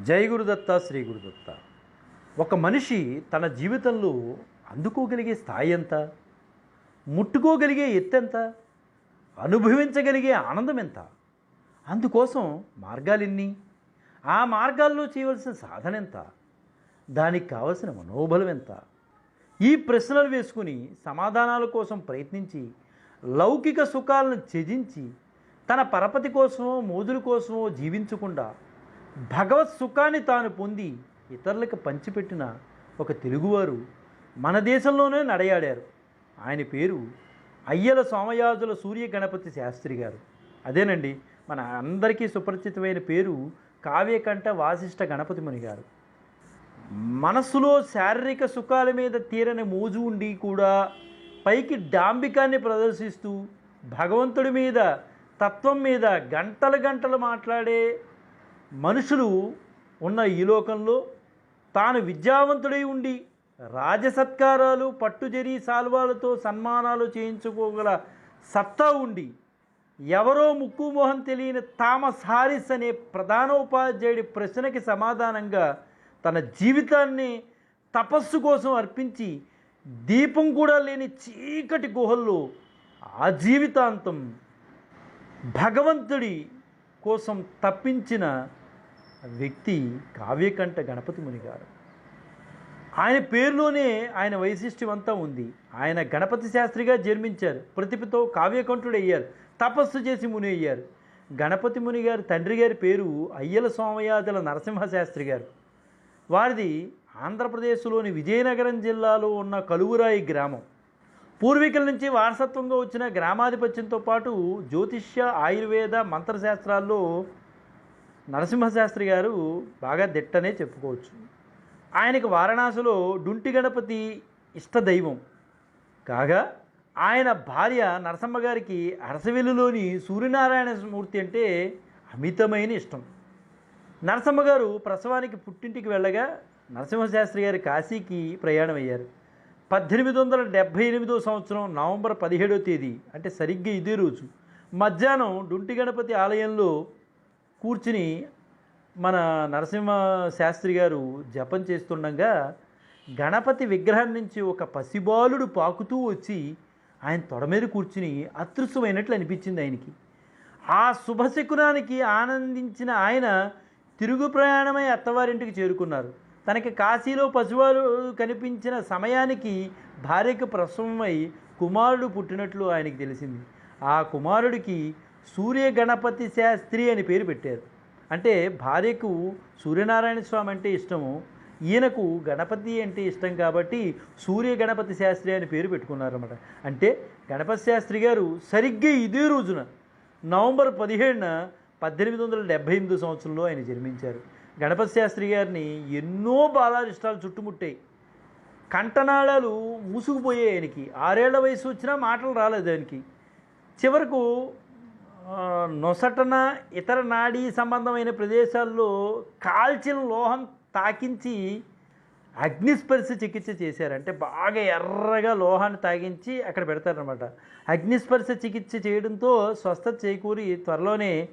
జై గురుదత్త శ్రీ గురుదత్త. ఒక మనిషి తన జీవితంలో అందుకోగలిగే స్థాయి ఎంత? ముట్టుకోగలిగే ఎత్తెంత అనుభవించగలిగే ఆనందం ఎంత? అందుకోసం మార్గాలెన్ని? ఆ మార్గాల్లో చేయవలసిన సాధన ఎంత? దానికి కావలసిన మనోబలం ఎంత? ఈ ప్రశ్నలు వేసుకుని సమాధానాల కోసం ప్రయత్నించి లౌకిక సుఖాలను త్యజించి తన పరపతి కోసమో మోజుల కోసమో జీవించకుండా భగవత్ సుఖాన్ని తాను పొంది ఇతరులకు పంచిపెట్టిన ఒక తెలుగువారు మన దేశంలోనే నడయాడారు. ఆయన పేరు అయ్యల సోమయాజుల సూర్య గణపతి శాస్త్రి గారు. అదేనండి మన అందరికీ సుపరిచితమైన పేరు కావ్యకంఠ వాసిష్ఠ గణపతి ముని గారు. మనస్సులో శారీరక సుఖాల మీద తీరని మోజు ఉండి కూడా పైకి డాంబికాన్ని ప్రదర్శిస్తూ భగవంతుడి మీద తత్వం మీద గంటలు గంటలు మాట్లాడే మనుషులు ఉన్న ఈ లోకంలో తాను విద్యావంతుడై ఉండి రాజసత్కారాలు పట్టుజరి సాల్వాలతో సన్మానాలు చేయించుకోగల సత్తా ఉండి ఎవరో ముక్కు మోహం తెలియని థామస్ హారిస్ అనే ప్రధానోపాధ్యాయుడి ప్రశ్నకి సమాధానంగా తన జీవితాన్ని తపస్సు కోసం అర్పించి దీపం కూడా లేని చీకటి గుహల్లో ఆ జీవితాంతం భగవంతుడి కోసం తప్పించిన వ్యక్తి కావ్యకంఠ గణపతి ముని గారు. ఆయన పేరులోనే ఆయన వైశిష్ట్యం అంతా ఉంది. ఆయన గణపతి శాస్త్రిగా జన్మించారు. ప్రతిభతో కావ్యకంఠుడు అయ్యారు. తపస్సు చేసి ముని అయ్యారు. గణపతి ముని గారి తండ్రి గారి పేరు అయ్యల సోమయాజల నరసింహశాస్త్రి గారు. వారిది ఆంధ్రప్రదేశ్లోని విజయనగరం జిల్లాలో ఉన్న కలువురాయి గ్రామం. పూర్వీకుల నుంచి వారసత్వంగా వచ్చిన గ్రామాధిపత్యంతో పాటు జ్యోతిష్య ఆయుర్వేద మంత్రశాస్త్రాల్లో నరసింహశాస్త్రి గారు బాగా దిట్టనే చెప్పుకోవచ్చు. ఆయనకు వారణాసిలో డుంటి గణపతి ఇష్టదైవం కాగా ఆయన భార్య నరసమ్మ గారికి అరసవెల్లులోని సూర్యనారాయణ మూర్తి అంటే అమితమైన ఇష్టం. నరసమ్మ గారు ప్రసవానికి పుట్టింటికి వెళ్ళగా నరసింహశాస్త్రి గారి కాశీకి ప్రయాణం అయ్యారు పద్దెనిమిది వందల డెబ్భై ఎనిమిదో సంవత్సరం నవంబర్ పదిహేడో తేదీ అంటే సరిగ్గా ఇదే రోజు. మధ్యాహ్నం డుంటి గణపతి ఆలయంలో కూర్చుని మన నరసింహ శాస్త్రి గారు జపం చేస్తుండగా గణపతి విగ్రహం నుంచి ఒక పసిబాలుడు పాకుతూ వచ్చి ఆయన తొడ మీద కూర్చుని అదృశ్యమైనట్లు అనిపించింది ఆయనకి. ఆ శుభశకునానికి ఆనందించిన ఆయన తిరుగు ప్రయాణమై అత్తవారింటికి చేరుకున్నారు. తనకి కాశీలో పశువాలు కనిపించిన సమయానికి భార్యకు ప్రసవమై కుమారుడు పుట్టినట్లు ఆయనకి తెలిసింది. ఆ కుమారుడికి సూర్య గణపతి శాస్త్రి అని పేరు పెట్టారు. అంటే భార్యకు సూర్యనారాయణ స్వామి అంటే ఇష్టము ఈయనకు గణపతి అంటే ఇష్టం కాబట్టి సూర్య గణపతి శాస్త్రి అని పేరు పెట్టుకున్నారన్నమాట. అంటే గణపతి శాస్త్రి గారు సరిగ్గా ఇదే రోజున నవంబర్ పదిహేడున పద్దెనిమిది వందల డెబ్భై ఎనిమిది సంవత్సరంలో ఆయన జన్మించారు. గణపతి శాస్త్రి గారిని ఎన్నో బాలారిష్టాలు చుట్టుముట్టాయి. కంటనాళాలు మూసుకుపోయాయి ఆయనకి. ఆరేళ్ళ వయసు వచ్చినా మాటలు రాలేదు ఆయనకి. చివరకు నొసటన ఇతర నాడీ సంబంధమైన ప్రదేశాల్లో కాల్చిన లోహం తాకించి అగ్నిస్పర్శ చికిత్స చేశారు. అంటే బాగా ఎర్రగా లోహాన్ని తాగించి అక్కడ పెడతారనమాట అగ్నిస్పర్శ చికిత్స చేయడంతో స్వస్థత చేకూరి త్వరలోనే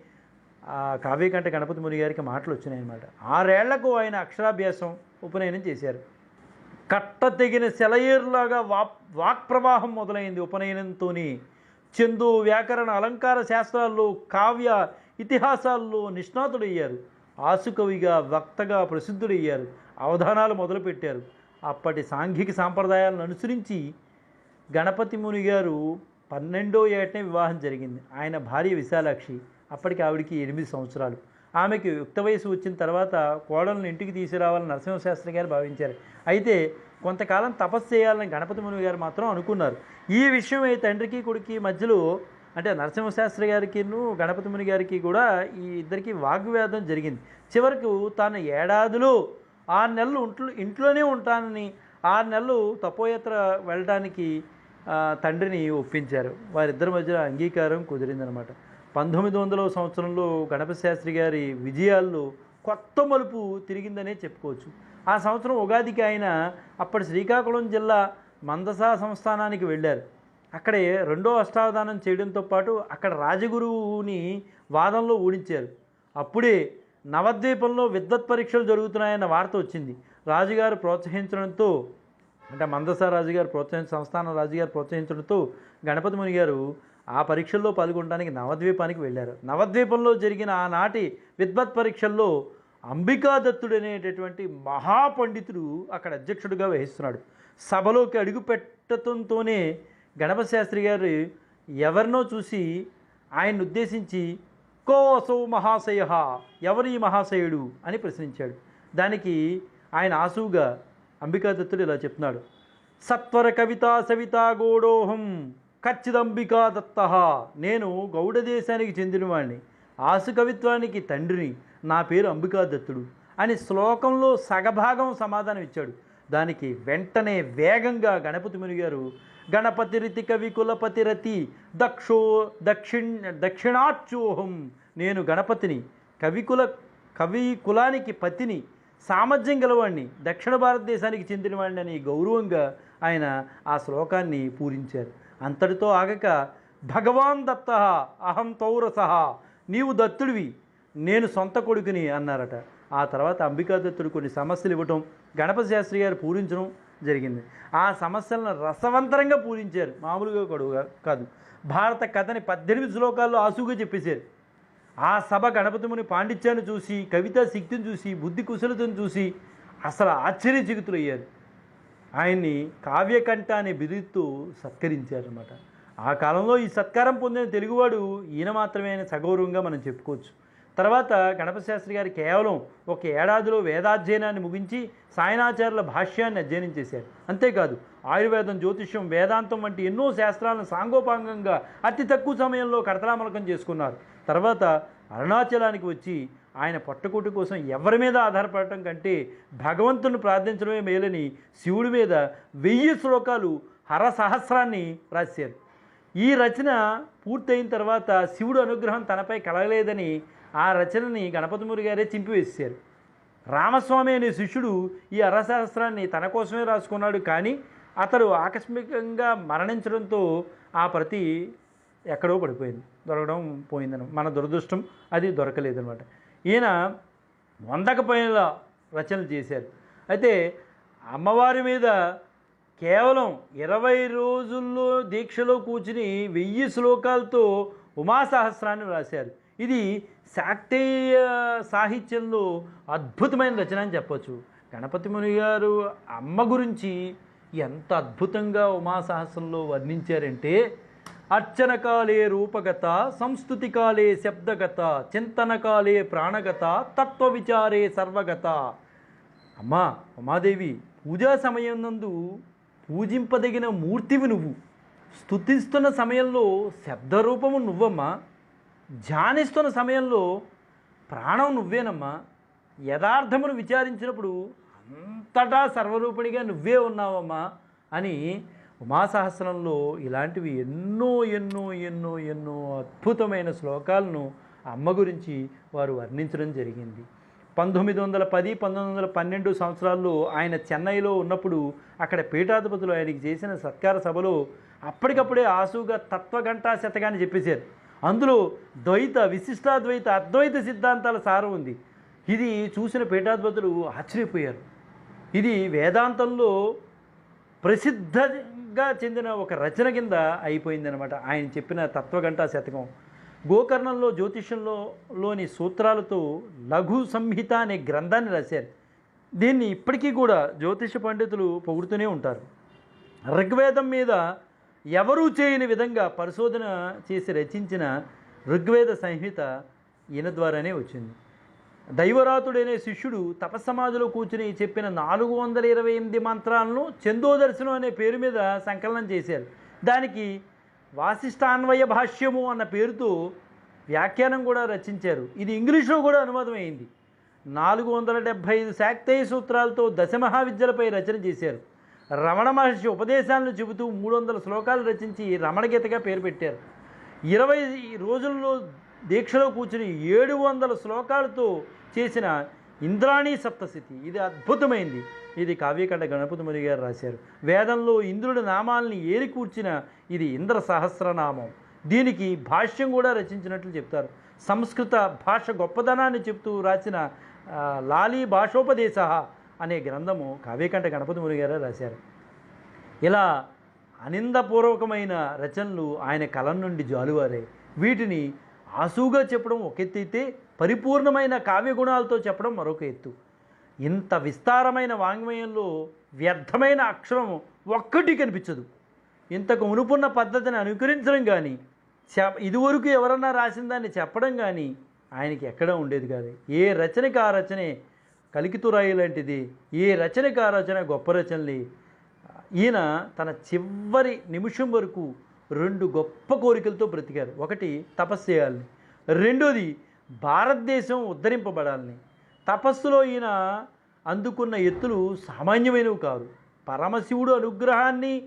కావ్యకంఠ గణపతి ముని గారికి మాటలు వచ్చినాయి అనమాట ఆరేళ్ళకు ఆయన అక్షరాభ్యాసం ఉపనయనం చేశారు. కట్ట తెగిన సెలయేరులాగా వాక్ ప్రవాహం మొదలైంది ఉపనయనంతోని. చందు వ్యాకరణ అలంకార శాస్త్రాల్లో కావ్య ఇతిహాసాల్లో నిష్ణాతుడయ్యారు. ఆసుకవిగా వక్తగా ప్రసిద్ధుడయ్యారు. అవధానాలు మొదలుపెట్టారు. అప్పటి సాంఘిక సాంప్రదాయాలను అనుసరించి గణపతి ముని గారు పన్నెండో ఏటనే వివాహం జరిగింది. ఆయన భార్య విశాలాక్షి. అప్పటికి ఆవిడికి ఎనిమిది సంవత్సరాలు. ఆమెకి యుక్త వయసు వచ్చిన తర్వాత కోడలను ఇంటికి తీసుకురావాలని నరసింహశాస్త్రి గారు భావించారు. అయితే కొంతకాలం తపస్సు చేయాలని గణపతి ముని గారు మాత్రం అనుకున్నారు. ఈ విషయం ఈ తండ్రికి కొడుకి మధ్యలో అంటే నరసింహశాస్త్రి గారికిను గణపతి ముని గారికి కూడా ఈ ఇద్దరికి వాగ్వేదం జరిగింది. చివరకు తాను ఏడాదిలో ఆరు నెలలు ఇంట్లో ఇంట్లోనే ఉంటానని ఆరు నెలలు తపోయాత్ర వెళ్ళడానికి తండ్రిని ఒప్పించారు. వారిద్దరి మధ్య అంగీకారం కుదిరిందనమాట. పంతొమ్మిది వందల సంవత్సరంలో గణపతి శాస్త్రి గారి విజయాల్లో కొత్త మలుపు తిరిగిందనే చెప్పుకోవచ్చు. ఆ సంవత్సరం ఉగాదికి ఆయన అప్పటి శ్రీకాకుళం జిల్లా మందసా సంస్థానానికి వెళ్ళారు. అక్కడే రెండో అష్టావధానం చేయడంతో పాటు అక్కడ రాజగురువుని వాదంలో ఓడించారు అప్పుడే నవద్వీపంలో విద్వత్ పరీక్షలు జరుగుతున్నాయన్న వార్త వచ్చింది. రాజుగారు ప్రోత్సహించడంతో అంటే మందస రాజుగారు ప్రోత్సహించ సంస్థాన రాజుగారు ప్రోత్సహించడంతో గణపతి ముని గారు ఆ పరీక్షల్లో పాల్గొనడానికి నవద్వీపానికి వెళ్ళారు. నవద్వీపంలో జరిగిన ఆనాటి విద్వత్ పరీక్షల్లో అంబికాదత్తుడు అనేటటువంటి మహాపండితుడు అక్కడ అధ్యక్షుడిగా వహిస్తున్నాడు. సభలోకి అడుగు పెట్టడంతోనే గారు ఎవరినో చూసి ఆయన్ని ఉద్దేశించి కో అసౌ మహాశయ ఎవరి మహాశయుడు? అని ప్రశ్నించాడు. దానికి ఆయన ఆసువుగా అంబికాదత్తుడు ఇలా చెప్తున్నాడు. సత్వర కవిత సవిత గోడోహం ఖచ్చితంబికా దత్త నేను గౌడ దేశానికి చెందినవాడిని ఆసు కవిత్వానికి తండ్రిని. నా పేరు అంబికాదత్తుడు అని శ్లోకంలో సగభాగం సమాధానం ఇచ్చాడు. దానికి వెంటనే వేగంగా గణపతి మునిగారు. గణపతి రితి కవి కులపతి రతి దక్షో దక్షిణ్ దక్షిణాచ్యూహం నేను గణపతిని కవికుల కవి కులానికి పతిని సామర్థ్యం గలవాడిని దక్షిణ భారతదేశానికి చెందినవాడిని అని గౌరవంగా ఆయన ఆ శ్లోకాన్ని పూరించారు. అంతటితో ఆగక భగవాన్ దత్త అహం తౌరస నీవు దత్తుడివి నేను సొంత కొడుకుని అన్నారట. ఆ తర్వాత అంబికా దత్తుడు కొన్ని సమస్యలు ఇవ్వటం గణపతి శాస్త్రి గారు పూరించడం జరిగింది. ఆ సమస్యలను రసవంతరంగా పూరించారు. మామూలుగా కొడుకు కాదు. భారత కథని పద్దెనిమిది శ్లోకాల్లో ఆసుగా చెప్పేశారు. ఆ సభ గణపతిముని పాండిత్యాన్ని చూసి కవితా శక్తిని చూసి బుద్ధి కుశలతను చూసి అసలు ఆశ్చర్యచకితులయ్యారు. ఆయన్ని కావ్యకంఠ అనే బిరుదుతో సత్కరించారనమాట ఆ కాలంలో ఈ సత్కారం పొందిన తెలుగువాడు ఈయన మాత్రమే అని సగౌరవంగా మనం చెప్పుకోవచ్చు. తర్వాత గణపశాస్త్రి గారు కేవలం ఒక ఏడాదిలో వేదాధ్యయనాన్ని ముగించి సాయనాచార్యుల భాష్యాన్ని అధ్యయనం చేశారు. అంతేకాదు ఆయుర్వేదం జ్యోతిష్యం వేదాంతం వంటి ఎన్నో శాస్త్రాలను సాంగోపాంగంగా అతి తక్కువ సమయంలో కడతలామలకం చేసుకున్నారు. తర్వాత అరుణాచలానికి వచ్చి ఆయన పట్టుకుటి కోసం ఎవరి మీద ఆధారపడటం కంటే భగవంతుని ప్రార్థించడమే మేలని శివుడి మీద వెయ్యి శ్లోకాలు హర సహస్రాన్ని రాశారు. ఈ రచన పూర్తయిన తర్వాత శివుడు అనుగ్రహం తనపై కలగలేదని ఆ రచనని గణపతిమూరి గారే చింపివేశారు. రామస్వామి అనే శిష్యుడు ఈ అరశాస్త్రాన్ని తన కోసమే రాసుకున్నాడు కానీ అతడు ఆకస్మికంగా మరణించడంతో ఆ ప్రతి ఎక్కడో పడిపోయింది. దొరకడం పోయిందని మన దురదృష్టం అది దొరకలేదనమాట. ఈయన వందకు పైన రచనలు చేశారు. అయితే అమ్మవారి మీద కేవలం ఇరవై రోజుల్లో దీక్షలో కూర్చుని వెయ్యి శ్లోకాలతో ఉమాసహస్రాన్ని రాశారు. ఇది శాక్తేయ సాహిత్యంలో అద్భుతమైన రచన అని చెప్పొచ్చు. గణపతి ముని గారు అమ్మ గురించి ఎంత అద్భుతంగా ఉమాసాహసంలో వర్ణించారంటే అర్చనకాలే రూపగత సంస్కృతికాలే శబ్దగత చింతనకాలే ప్రాణగత తత్వ విచారే సర్వగత అమ్మా ఉమాదేవి పూజా సమయం నందు పూజింపదగిన మూర్తివి నువ్వు. స్థుతిస్తున్న సమయంలో శబ్దరూపము నువ్వమ్మా. ధ్యానిస్తున్న సమయంలో ప్రాణం నువ్వేనమ్మా? యథార్థమును విచారించినప్పుడు అంతటా సర్వరూపిణిగా నువ్వే ఉన్నావమ్మా అని ఉమాసహస్రంలో ఇలాంటివి ఎన్నో ఎన్నో ఎన్నో ఎన్నో అద్భుతమైన శ్లోకాలను అమ్మ గురించి వారు వర్ణించడం జరిగింది. పంతొమ్మిది వందల పది పంతొమ్మిది వందల పన్నెండు సంవత్సరాల్లో ఆయన చెన్నైలో ఉన్నప్పుడు అక్కడ పీఠాధిపతులు ఆయనకి చేసిన సత్కార సభలో అప్పటికప్పుడే ఆసుగా తత్వగంటా శతకాన్ని చెప్పేశారు. అందులో ద్వైత విశిష్టాద్వైత అద్వైత సిద్ధాంతాల సారం ఉంది. ఇది చూసిన పీఠాధిపతులు ఆశ్చర్యపోయారు. ఇది వేదాంతంలో ప్రసిద్ధంగా చెందిన ఒక రచన కింద అయిపోయిందనమాట ఆయన చెప్పిన తత్వగంటా శతకం. గోకర్ణంలో జ్యోతిష్యంలో లోని సూత్రాలతో లఘు సంహిత అనే గ్రంథాన్ని రాశారు. దీన్ని ఇప్పటికీ కూడా జ్యోతిష పండితులు పొగుడుతూనే ఉంటారు. ఋగ్వేదం మీద ఎవరూ చేయని విధంగా పరిశోధన చేసి రచించిన ఋగ్వేద సంహిత ఈయన ద్వారానే వచ్చింది. దైవరాతుడనే శిష్యుడు తపస్సమాధిలో కూర్చుని చెప్పిన నాలుగు వందల ఇరవై ఎనిమిది మంత్రాలను చందోదర్శనం అనే పేరు మీద సంకలనం చేశారు. దానికి వాసిష్టాన్వయ భాష్యము అన్న పేరుతో వ్యాఖ్యానం కూడా రచించారు. ఇది ఇంగ్లీష్లో కూడా అనువాదమైంది. నాలుగు వందల డెబ్భై ఐదు శాక్తేయ సూత్రాలతో దశమహావిద్యలపై రచన చేశారు. రమణ మహర్షి ఉపదేశాలను చెబుతూ మూడు వందల శ్లోకాలు రచించి రమణగీతగా పేరు పెట్టారు. ఇరవై రోజుల్లో దీక్షలో కూర్చుని ఏడు వందల శ్లోకాలతో చేసిన ఇంద్రాణి సప్తశతి. ఇది అద్భుతమైంది. ఇది కావ్యకండ గణపతి ముని గారు రాశారు. వేదంలో ఇంద్రుడి నామాల్ని ఏరి కూర్చిన ఇది ఇంద్ర సహస్రనామం. దీనికి భాష్యం కూడా రచించినట్లు చెప్తారు. సంస్కృత భాష గొప్పదనాన్ని చెప్తూ రాసిన లాలీ భాషోపదేశ అనే గ్రంథము కావ్యకంఠ గణపతి ముని గారు రాశారు. ఇలా అనిందపూర్వకమైన రచనలు ఆయన కలం నుండి జాలువారే వీటిని ఆసుగా చెప్పడం ఒక ఎత్తైతే పరిపూర్ణమైన కావ్య గుణాలతో చెప్పడం మరొక ఎత్తు. ఇంత విస్తారమైన వాంగ్మయంలో వ్యర్థమైన అక్షరం ఒక్కటి కనిపించదు. ఇంతకు మునుపున్న పద్ధతిని అనుకరించడం కానీ చె ఇదివరకు ఎవరన్నా రాసిన దాన్ని చెప్పడం కానీ ఆయనకి ఎక్కడా ఉండేది కాదు. ఏ రచనకి ఆ రచనే కలికితురాయి లాంటిది. ఏ రచనకి ఆ రచన గొప్ప రచనలే. ఈయన తన చివరి నిమిషం వరకు రెండు గొప్ప కోరికలతో బ్రతికారు. ఒకటి తపస్సు చేయాలని రెండోది భారతదేశం ఉద్ధరింపబడాలని. తపస్సులో ఈయన అందుకున్న ఎత్తులు సామాన్యమైనవి కాదు. పరమశివుడు అనుగ్రహాన్ని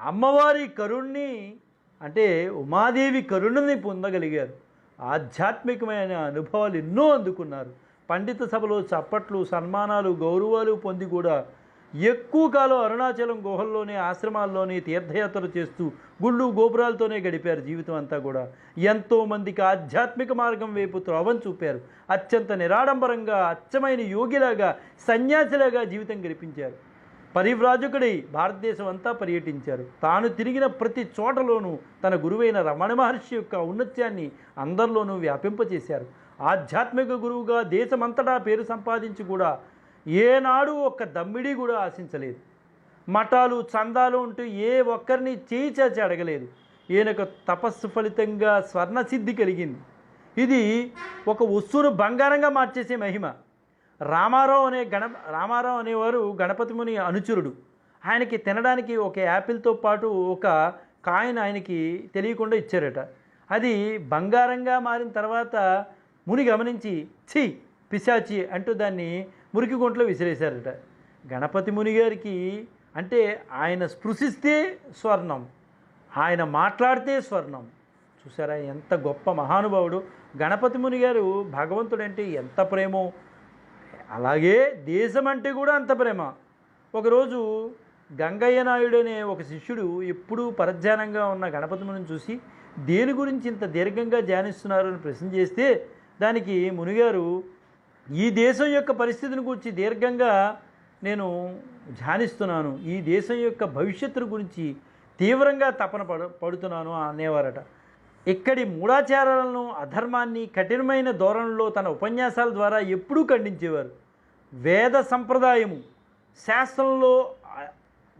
అమ్మవారి కరుణ్ణి అంటే ఉమాదేవి కరుణని పొందగలిగారు. ఆధ్యాత్మికమైన అనుభవాలు ఎన్నో అందుకున్నారు. పండిత సభలో చప్పట్లు సన్మానాలు గౌరవాలు పొంది కూడా ఎక్కువ కాలం అరుణాచలం గుహల్లోనే ఆశ్రమాల్లోనే తీర్థయాత్రలు చేస్తూ గుళ్ళు గోపురాలతోనే గడిపారు జీవితం అంతా కూడా. ఎంతోమందికి ఆధ్యాత్మిక మార్గం వైపు త్రోవం చూపారు. అత్యంత నిరాడంబరంగా అచ్చమైన యోగిలాగా సన్యాసిలాగా జీవితం గడిపించారు. పరివ్రాజకుడై భారతదేశం అంతా పర్యటించారు. తాను తిరిగిన ప్రతి చోటలోనూ తన గురువైన రమణ మహర్షి యొక్క ఔన్నత్యాన్ని అందరిలోనూ వ్యాపింపచేశారు ఆధ్యాత్మిక గురువుగా దేశమంతటా పేరు సంపాదించి కూడా ఏనాడు ఒక్క దమ్మిడి కూడా ఆశించలేదు. మఠాలు చందాలు ఉంటూ ఏ ఒక్కరిని చేయి చేచి అడగలేదు. ఈయనకు తపస్సు ఫలితంగా స్వర్ణసిద్ధి కలిగింది. ఇది ఒక ఉస్సును బంగారంగా మార్చేసే మహిమ. రామారావు అనే గణ రామారావు అనేవారు గణపతి ముని అనుచరుడు. ఆయనకి తినడానికి ఒక యాపిల్తో పాటు ఒక కాయిన్ ఆయనకి తెలియకుండా ఇచ్చారట. అది బంగారంగా మారిన తర్వాత ముని గమనించి ఛీ పిశాచి అంటూ దాన్ని మురికి గుంట్లో విసిరేశారట. గణపతి ముని గారికి అంటే ఆయన స్పృశిస్తే స్వర్ణం ఆయన మాట్లాడితే స్వర్ణం. చూసారా ఎంత గొప్ప మహానుభావుడు. గణపతి ముని గారు భగవంతుడంటే ఎంత ప్రేమో. అలాగే దేశం అంటే కూడా అంత ప్రేమ. ఒకరోజు గంగయ్య నాయుడు అనే ఒక శిష్యుడు ఎప్పుడూ పరధ్యానంగా ఉన్న గణపతి మునిని చూసి దేని గురించి ఇంత దీర్ఘంగా ధ్యానిస్తున్నారు అని ప్రశ్న చేస్తే దానికి మునిగారు ఈ దేశం యొక్క పరిస్థితిని గురించి దీర్ఘంగా నేను ధ్యానిస్తున్నాను. ఈ దేశం యొక్క భవిష్యత్తును గురించి తీవ్రంగా తపన పడ పడుతున్నాను అనేవారట. ఇక్కడి మూఢాచారాలను అధర్మాన్ని కఠినమైన ధోరణిలో తన ఉపన్యాసాల ద్వారా ఎప్పుడూ ఖండించేవారు. వేద సంప్రదాయము శాస్త్రంలో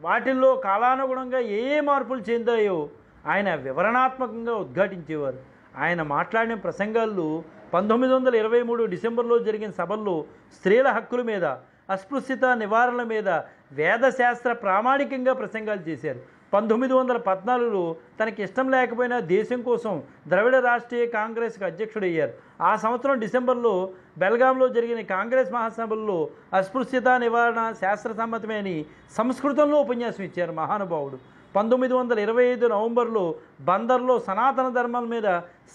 వాటిల్లో కాలానుగుణంగా ఏ ఏ మార్పులు చెందాయో ఆయన వివరణాత్మకంగా ఉద్ఘాటించేవారు. ఆయన మాట్లాడిన ప్రసంగాల్లో పంతొమ్మిది వందల ఇరవై మూడు డిసెంబర్లో జరిగిన సభల్లో స్త్రీల హక్కుల మీద అస్పృశ్యత నివారణ మీద వేదశాస్త్ర ప్రామాణికంగా ప్రసంగాలు చేశారు. పంతొమ్మిది వందల పద్నాలుగులో తనకి ఇష్టం లేకపోయినా దేశం కోసం ద్రవిడ రాష్ట్రీయ కాంగ్రెస్కి అధ్యక్షుడయ్యారు. ఆ సంవత్సరం డిసెంబర్లో బెల్గాంలో జరిగిన కాంగ్రెస్ మహాసభల్లో అస్పృశ్యత నివారణ శాస్త్ర సమ్మతమే అని సంస్కృతంలో ఉపన్యాసం ఇచ్చారు మహానుభావుడు. పంతొమ్మిది వందల ఇరవై ఐదు నవంబర్లో బందర్లో సనాతన ధర్మాల మీద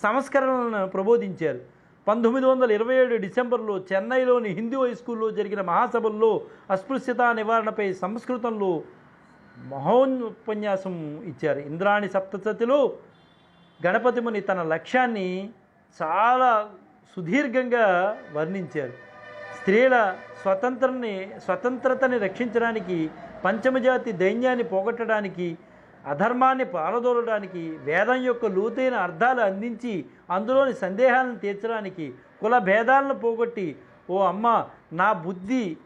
సంస్కరణలను ప్రబోధించారు. పంతొమ్మిది వందల ఇరవై ఏడు డిసెంబర్లో చెన్నైలోని హిందూ హై స్కూల్లో జరిగిన మహాసభల్లో అస్పృశ్యత నివారణపై సంస్కృతంలో మహోపన్యాసం ఇచ్చారు. ఇంద్రాణి సప్తసతిలో గణపతి ముని తన లక్ష్యాన్ని చాలా సుదీర్ఘంగా వర్ణించారు. స్త్రీల స్వతంత్రాన్ని స్వతంత్రతని రక్షించడానికి పంచమజాతి దైన్యాన్ని పోగొట్టడానికి అధర్మాన్ని పారదోలడానికి వేదం యొక్క లోతైన అర్థాలు అందించి అందులోని సందేహాలను తీర్చడానికి కుల భేదాలను పోగొట్టి ఓ అమ్మ నా బుద్ధి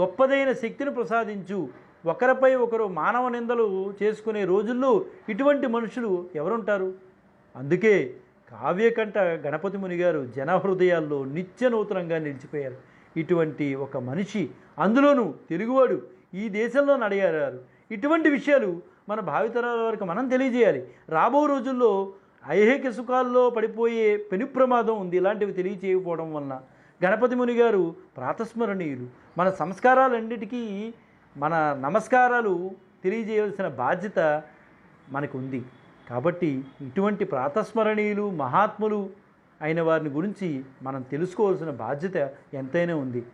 గొప్పదైన శక్తిని ప్రసాదించు. ఒకరిపై ఒకరు మానవ నిందలు చేసుకునే రోజుల్లో ఇటువంటి మనుషులు ఎవరుంటారు? అందుకే కావ్యకంఠ గణపతి ముని గారు జన హృదయాల్లో నిత్య నూతనంగా నిలిచిపోయారు. ఇటువంటి ఒక మనిషి అందులోనూ తెలుగువాడు ఈ దేశంలో నడిగారు ఇటువంటి విషయాలు మన భావితరాల వరకు మనం తెలియజేయాలి. రాబో రోజుల్లో ఐహిక సుఖాల్లో పడిపోయే పెను ప్రమాదం ఉంది. ఇలాంటివి తెలియచేయకపోవడం వలన గణపతి ముని గారు ప్రాతస్మరణీయులు. మన సంస్కారాలన్నిటికీ మన నమస్కారాలు తెలియజేయవలసిన బాధ్యత మనకు ఉంది. కాబట్టి ఇటువంటి ప్రాతస్మరణీయులు మహాత్ములు అయిన వారిని గురించి మనం తెలుసుకోవాల్సిన బాధ్యత ఎంతైనా ఉంది.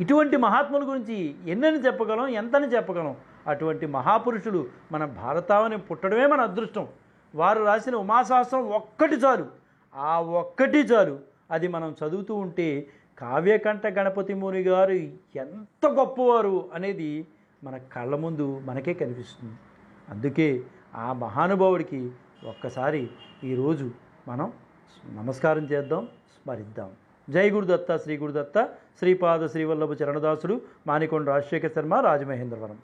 ఇటువంటి మహాత్ముల గురించి ఎన్నని చెప్పగలం ఎంతని చెప్పగలం? అటువంటి మహాపురుషులు మన భారతావని పుట్టడమే మన అదృష్టం. వారు రాసిన ఉమాశాస్త్రం ఒక్కటి చాలు. ఆ ఒక్కటి చాలు. అది మనం చదువుతూ ఉంటే కావ్యకంఠ గణపతి ముని గారు ఎంత గొప్పవారు అనేది మన కళ్ళ ముందు మనకే కనిపిస్తుంది. అందుకే ఆ మహానుభావుడికి ఒక్కసారి ఈరోజు మనం నమస్కారం చేద్దాం స్మరిద్దాం. జై గురుదత్త శ్రీ గురుదత్త శ్రీపాద శ్రీవల్లభ చరణదాసుడు మానికొండ రాజశేఖర శర్మ రాజమహేంద్రవరం.